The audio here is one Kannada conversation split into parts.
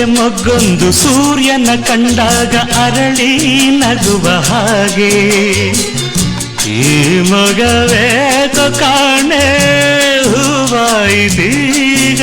ತಾವರೆ ಮೊಗ್ಗೊಂದು ಸೂರ್ಯನ ಕಂಡಾಗ ಅರಳಿ ನಗುವ ಹಾಗೆ. ಈ ತೋ ಕಾಣೆ ಹೂವಾಯಿದೀಗ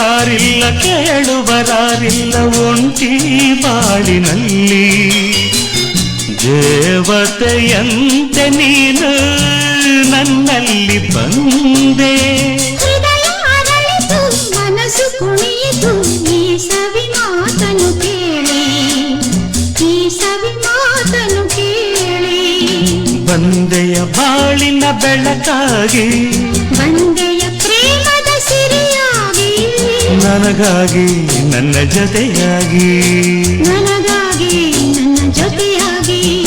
ಹೇಳುವರಾರಿಲ್ಲ ಕೇಳುವರಾರಿಲ್ಲ ಒಂಟಿ ಬಾಳಿನಲ್ಲಿ. ದೇವತೆಯಂತೆ ನೀನು ನನ್ನಲ್ಲಿ ಬಂದೆ. ಮನಸ್ಸು ಕುಣಿಯಿತು ಈ ಸವಿ ಮಾತನು ಕೇಳಿ. ಈ ಸವಿ ಮಾತನು ಕೇಳಿ. ಬಂದೆಯ ಬಾಳಿನ ಬೆಳಕಾಗಿ. ಸಿರಿಯಾಗಿ ನನಗಾಗಿ ನನ್ನ ಜೊತೆಯಾಗಿ. ನನಗಾಗಿ ನನ್ನ ಜೊತೆಯಾಗಿ.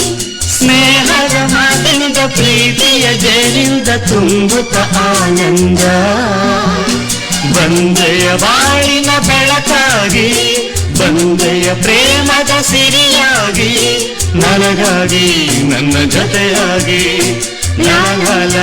ಸ್ನೇಹದ ಮಾತಿನಿಂದ ಪ್ರೀತಿಯ ಜೇನಿಂದ ತುಂಬುತ್ತ ಆನಂದ. ಬಂದೆಯ ಬಾಳಿನ ಬೆಳಕಾಗಿ ಬಂದೆಯ ಪ್ರೇಮದ ಸಿರಿಯಾಗಿ ನನಗಾಗಿ ನನ್ನ ಜೊತೆಯಾಗಿ. ಲಾಲ